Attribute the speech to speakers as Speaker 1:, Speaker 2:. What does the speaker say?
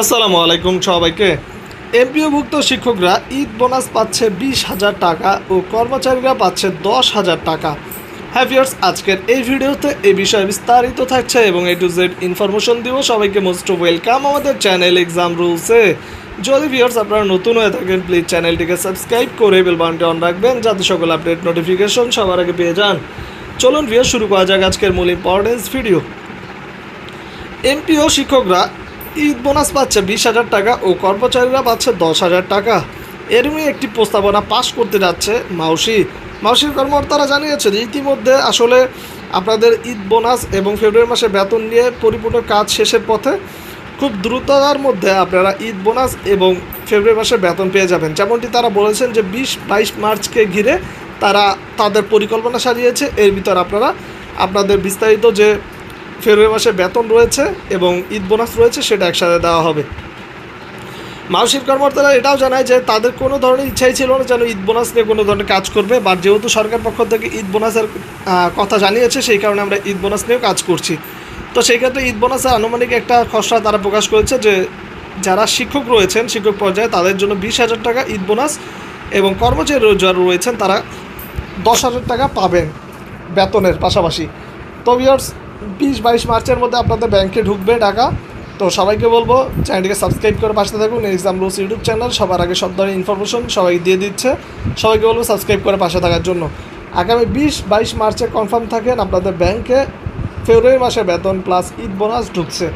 Speaker 1: আসসালামু আলাইকুম সবাইকে। এমপিওভুক্ত শিক্ষকরা ঈদ বোনাস পাচ্ছে বিশ হাজার টাকা ও কর্মচারীরা পাচ্ছে দশ হাজার টাকা। হ্যাভিয়ার্স আজকের এই ভিডিওতে এই বিষয়ে বিস্তারিত থাকছে এবং এ টু জেড ইনফরমেশন দিব সবাইকে মোস্ট ওয়েলকাম আমাদের চ্যানেল এক্সাম রুলসে যদি ভিউয়ার্স আপনারা নতুন হয়ে থাকেন প্লিজ চ্যানেলটিকে সাবস্ক্রাইব করে বেল বাটনটি অন রাখবেন, যাতে সকল আপডেট নোটিফিকেশন সবার আগে পেয়ে যান। চলুন ভিউয়ার শুরু করা যাক আজকের মূল ইম্পর্টেন্স ভিডিও এমপিও শিক্ষকরা ঈদ বোনাস পাচ্ছে বিশ হাজার টাকা ও কর্মচারীরা পাচ্ছে দশ হাজার টাকা। এরমই একটি প্রস্তাবনা পাশ করতে যাচ্ছে মাউসি। মাউসির কর্মকর্তারা জানিয়েছেন, ইতিমধ্যে আসলে আপনাদের ঈদ বোনাস এবং ফেব্রুয়ারি মাসে বেতন নিয়ে পরিপূর্ণ কাজ শেষের পথে খুব দ্রুততার মধ্যে আপনারা ঈদ বোনাস এবং ফেব্রুয়ারি মাসে বেতন পেয়ে যাবেন। যেমনটি তারা বলেছেন যে বিশ, বাইশ মার্চকে ঘিরে তারা তাদের পরিকল্পনা সাজিয়েছে। এর ভিতর আপনারা আপনাদের বিস্তারিত যে ফেব্রুয়ারি মাসে বেতন রয়েছে এবং ঈদ বোনাস রয়েছে, সেটা একসাথে দেওয়া হবে। মানসিক কর্মকর্তারা এটাও জানায় যে তাদের কোনো ধরনের ইচ্ছাই ছিল না যেন ঈদ বোনাস নিয়ে কোনো ধরনের কাজ করবে বাট যেহেতু সরকার পক্ষ থেকে ঈদ বোনাসের কথা জানিয়েছে, সেই কারণে আমরা ঈদ বোনাস নিয়েও কাজ করছি। তো সেই ক্ষেত্রে ঈদ বোনাসের আনুমানিক একটা খসড়া তারা প্রকাশ করেছে যে, যারা শিক্ষক রয়েছেন, শিক্ষক পর্যায়ে তাদের জন্য বিশ হাজার টাকা ঈদ বোনাস এবং কর্মচারী যারা রয়েছেন, তারা দশ হাজার টাকা পাবেন বেতনের পাশাপাশি। তো ভিউয়ার্স বিশ বাইশ মার্চের মধ্যে আপনাদের ব্যাংকে ঢুকবে টাকা। তো সবাইকে বলব, চ্যানেলটিকে সাবস্ক্রাইব করে পাশে থাকুন। এক্সাম রুলস ইউটিউব চ্যানেল সবার আগে সব ধরনের ইনফরমেশন সবাই দিয়ে দিচ্ছে। সবাইকে বলব সাবস্ক্রাইব করে পাশে থাকার জন্য। আগামী বিশ বাইশ মার্চে কনফার্ম থাকেন আপনাদের ব্যাংকে। ফেব্রুয়ারি মাসে বেতন প্লাস ঈদ বোনাস ঢুকছে।